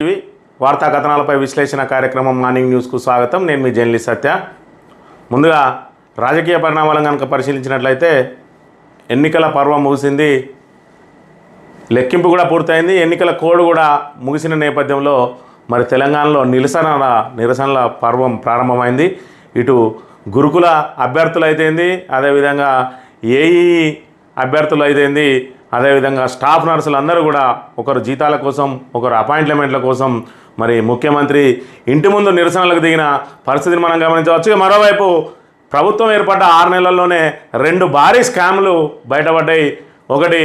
TV వార్తా కథనాలపై విశ్లేషణ కార్యక్రమం మార్నింగ్ న్యూస్కు స్వాగతం. నేను మీ జర్నలిస్ట్ సత్య. ముందుగా రాజకీయ పరిణామాలను కనుక పరిశీలించినట్లయితే ఎన్నికల పర్వం ముగిసింది. లెక్కింపు కూడా పూర్తయింది. ఎన్నికల కోడ్ కూడా ముగిసిన నేపథ్యంలో మరి తెలంగాణలో నిరసనల నిరసనల పర్వం ప్రారంభమైంది. ఇటు గురుకుల అభ్యర్థులు అయితేంది అదేవిధంగా ఏఈ అభ్యర్థులు అయితేంది అదేవిధంగా స్టాఫ్ నర్సులు అందరూ కూడా ఒకరు జీతాల కోసం ఒకరు అపాయింట్మెంట్ల కోసం మరి ముఖ్యమంత్రి ఇంటి ముందు నిరసనలకు దిగిన పరిస్థితిని మనం గమనించవచ్చు. మరోవైపు ప్రభుత్వం ఏర్పడ్డ ఆరు నెలల్లోనే రెండు భారీ స్కామ్లు బయటపడ్డాయి. ఒకటి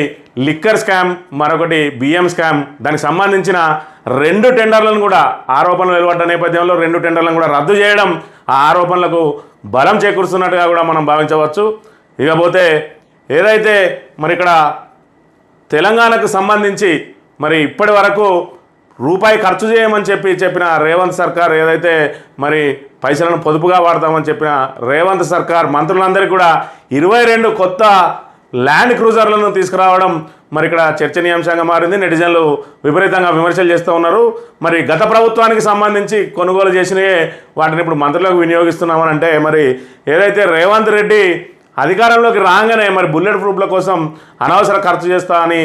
లిక్కర్ స్కామ్ మరొకటి బియ్యం స్కామ్. దానికి సంబంధించిన రెండు టెండర్లను కూడా ఆరోపణలు వెలువడ్డ నేపథ్యంలో రెండు టెండర్లను కూడా రద్దు చేయడం ఆ ఆరోపణలకు బలం చేకూరుస్తున్నట్టుగా కూడా మనం భావించవచ్చు. ఇకపోతే ఏదైతే మరి ఇక్కడ తెలంగాణకు సంబంధించి మరి ఇప్పటి వరకు రూపాయి ఖర్చు చేయమని చెప్పి చెప్పిన రేవంత్ సర్కార్ ఏదైతే మరి పైసలను పొదుపుగా వాడతామని చెప్పిన రేవంత్ సర్కార్ మంత్రులందరికీ కూడా ఇరవై రెండు కొత్త ల్యాండ్ క్రూజర్లను తీసుకురావడం మరి ఇక్కడ చర్చనీయాంశంగా మారింది. నెటిజన్లు విపరీతంగా విమర్శలు చేస్తూ ఉన్నారు. మరి గత ప్రభుత్వానికి సంబంధించి కొనుగోలు చేసినవే వాటిని ఇప్పుడు మంత్రులకు వినియోగిస్తున్నామని అంటే మరి ఏదైతే రేవంత్ రెడ్డి అధికారంలోకి రాగానే మరి బుల్లెట్ ప్రూఫ్ల కోసం అనవసర ఖర్చు చేస్తా అని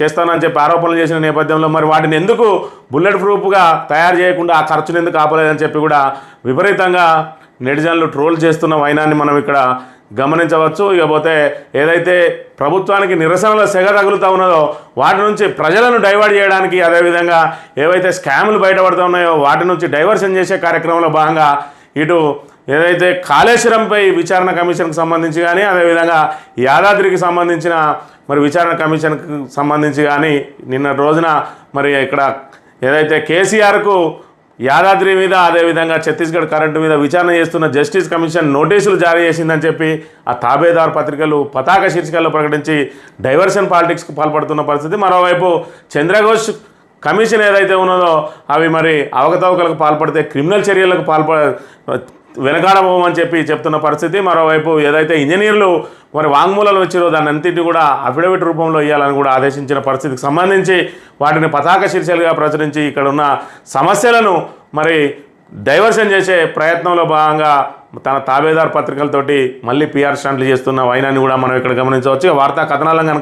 చేస్తానని చెప్పి ఆరోపణలు చేసిన నేపథ్యంలో మరి వాటిని ఎందుకు బుల్లెట్ ప్రూఫ్గా తయారు చేయకుండా ఆ ఖర్చును ఎందుకు ఆపలేదని చెప్పి కూడా విపరీతంగా నెటిజన్లు ట్రోల్ చేస్తున్న వైనాన్ని మనం ఇక్కడ గమనించవచ్చు. ఇకపోతే ఏదైతే ప్రభుత్వానికి నిరసనల సెగ తగులుతూ ఉన్నదో వాటి నుంచి ప్రజలను డైవర్ట్ చేయడానికి అదేవిధంగా ఏవైతే స్కాములు బయటపడుతున్నాయో వాటి నుంచి డైవర్షన్ చేసే కార్యక్రమంలో భాగంగా ఇటు ఏదైతే కాళేశ్వరంపై విచారణ కమిషన్కి సంబంధించి కానీ అదేవిధంగా యాదాద్రికి సంబంధించిన మరి విచారణ కమిషన్కి సంబంధించి కానీ నిన్న రోజున మరి ఇక్కడ ఏదైతే కేసీఆర్కు యాదాద్రి మీద అదేవిధంగా ఛత్తీస్గఢ్ కరెంటు మీద విచారణ చేస్తున్న జస్టిస్ కమిషన్ నోటీసులు జారీ చేసిందని చెప్పి ఆ తాబేదార్ పత్రికలు పతాక శీర్షికల్లో ప్రకటించి డైవర్షన్ పాలిటిక్స్కి పాల్పడుతున్న పరిస్థితి. మరోవైపు చంద్రఘోష్ కమిషన్ ఏదైతే ఉన్నదో అవి మరి అవకతవకలకు పాల్పడితే క్రిమినల్ చర్యలకు పాల్ప వెనకాడబోమని చెప్పి చెప్తున్న పరిస్థితి. మరోవైపు ఏదైతే ఇంజనీర్లు మరి వాంగ్మూలాలు వచ్చిరో దాన్ని అంతటి కూడా అఫిడవిట్ రూపంలో ఇవ్వాలని కూడా ఆదేశించిన పరిస్థితికి సంబంధించి వాటిని పతాక శీర్షాలుగా ప్రచురించి ఇక్కడ ఉన్న సమస్యలను మరి డైవర్షన్ చేసే ప్రయత్నంలో భాగంగా తన తాబేదార్ పత్రికలతోటి మళ్ళీ పిఆర్ స్టాండ్లు చేస్తున్న వైనాన్ని కూడా మనం ఇక్కడ గమనించవచ్చు. వార్తా కథనాలను కనుక